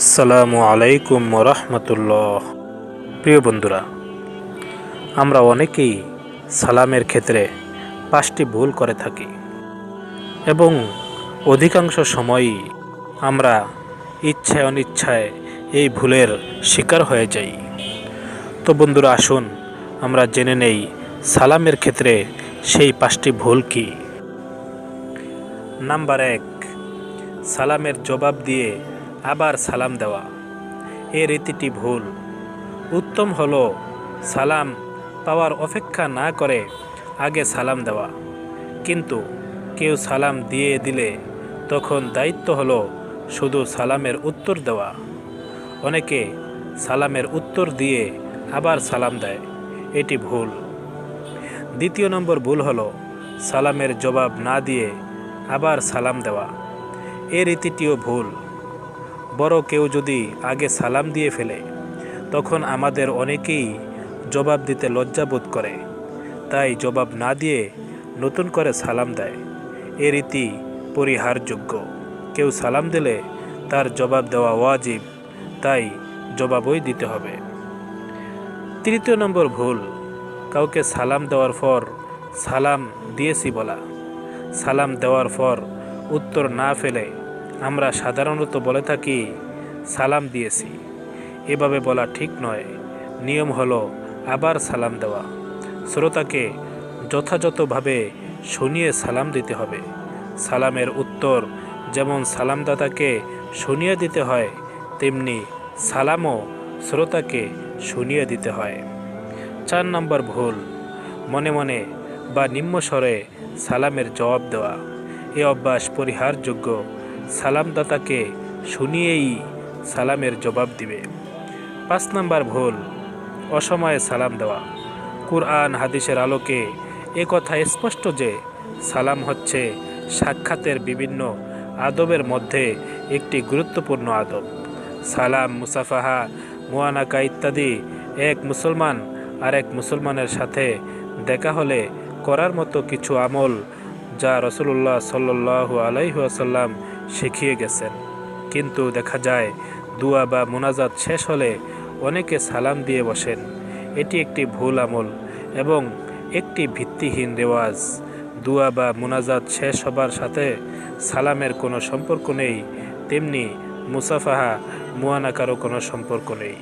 আসসালামু আলাইকুম রহমতুল্লাহ। প্রিয় বন্ধুরা, আমরা অনেকেই সালামের ক্ষেত্রে পাঁচটি ভুল করে থাকি এবং অধিকাংশ সময়ই আমরা ইচ্ছায় অনিচ্ছায় এই ভুলের শিকার হয়ে যাই। তো বন্ধুরা, আসুন আমরা জেনে নেই সালামের ক্ষেত্রে সেই পাঁচটি ভুল কি। নাম্বার এক, সালামের জবাব দিয়ে আবার সালাম দেওয়া। এ রীতিটি ভুল। উত্তম হল সালাম পাওয়ার অপেক্ষা না করে আগে সালাম দেওয়া। কিন্তু কেউ সালাম দিয়ে দিলে তখন দায়িত্ব হলো শুধু সালামের উত্তর দেওয়া। অনেকে সালামের উত্তর দিয়ে আবার সালাম দেয়। এটি ভুল। দ্বিতীয় নম্বর ভুল হলো সালামের জবাব না দিয়ে আবার সালাম দেওয়া। এ রীতিটিও ভুল। বড় কেউ যদি আগে সালাম দিয়ে ফেলে, তখন আমাদের অনেকেই জবাব দিতে লজ্জাবোধ করে। তাই জবাব না দিয়ে নতুন করে সালাম দেয়। এ রীতি পরিহারযোগ্য। কেউ সালাম দিলে তার জবাব দেওয়া ওয়াজিব, তাই জবাবই দিতে হবে। তৃতীয় নম্বর ভুল। কাউকে সালাম দেওয়ার পর সালাম দিয়েছি বলা। সালাম দেওয়ার পর উত্তর না ফেলে আমরা সাধারণত বলে থাকি, সালাম দিয়েছি। এভাবে বলা ঠিক নয়। নিয়ম হলো আবার সালাম দেওয়া। শ্রোতাকে যথাযথভাবে শুনিয়ে সালাম দিতে হবে। সালামের উত্তর যেমন সালামদাতাকে শুনিয়ে দিতে হয়, তেমনি সালামও শ্রোতাকে শুনিয়ে দিতে হয়। চার নম্বর ভুল, মনে মনে বা নিম্নস্বরে সালামের জবাব দেওয়া। এ অভ্যাস পরিহারযোগ্য সালামদাতাকে শুনিয়েই সালামের জবাব দিবে। পাঁচ নম্বর ভুল, অসময়ে সালাম দেওয়া। কুরআন হাদিসের আলোকে এ কথা স্পষ্ট যে সালাম হচ্ছে সাক্ষাতের বিভিন্ন আদবের মধ্যে একটি গুরুত্বপূর্ণ আদব। সালাম, মুসাফাহা মোয়ানাকা ইত্যাদি এক মুসলমান আর এক মুসলমানের সাথে দেখা হলে করার মতো কিছু আমল যা রসুল্লাহ সাল্লাহ আলাইহাসাল্লাম শিখিয়ে গেছেন। কিন্তু দেখা যায়, দুয়া বা মোনাজাত শেষ হলে অনেকে সালাম দিয়ে বসেন। এটি একটি ভুল আমল এবং একটি ভিত্তিহীন রেওয়াজ। দুয়া বা মোনাজাত শেষ হবার সাথে সালামের কোনো সম্পর্ক নেই, তেমনি মুসাফাহা মুয়ানাকারও কোনো সম্পর্ক নেই।